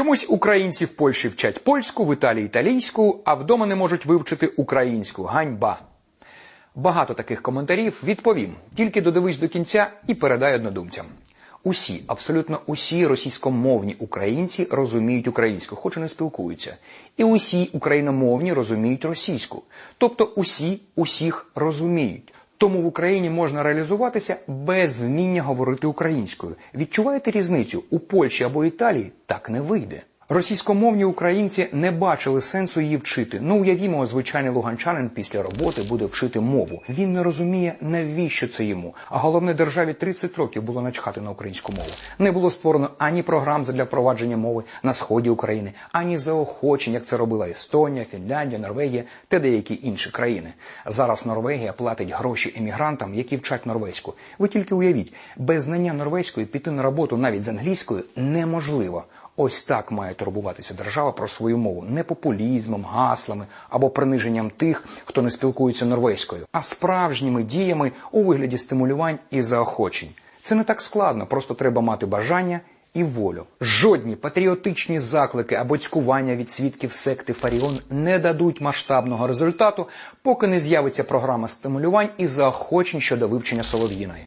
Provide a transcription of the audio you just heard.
Чомусь українці в Польщі вчать польську, в Італії італійську, а вдома не можуть вивчити українську. Ганьба. Багато таких коментарів відповім. Тільки додивись до кінця і передай однодумцям. Усі, абсолютно усі російськомовні українці розуміють українську, хоч і не спілкуються. І усі україномовні розуміють російську. Тобто усі усіх розуміють. Тому в Україні можна реалізуватися без вміння говорити українською. Відчуваєте різницю? У Польщі або Італії так не вийде. Російськомовні українці не бачили сенсу її вчити. Ну уявімо, звичайний луганчанин після роботи буде вчити мову. Він не розуміє, навіщо це йому. А головне, державі 30 років було начхати на українську мову. Не було створено ані програм для впровадження мови на сході України, ані заохочень, як це робила Естонія, Фінляндія, Норвегія та деякі інші країни. Зараз Норвегія платить гроші емігрантам, які вчать норвезьку. Ви тільки уявіть, без знання норвезької піти на роботу навіть з англійською неможливо. Ось так має турбуватися держава про свою мову не популізмом, гаслами або приниженням тих, хто не спілкується норвезькою, а справжніми діями у вигляді стимулювань і заохочень. Це не так складно, просто треба мати бажання і волю. Жодні патріотичні заклики або цькування від свідків секти Фаріон не дадуть масштабного результату, поки не з'явиться програма стимулювань і заохочень щодо вивчення Солов'їної.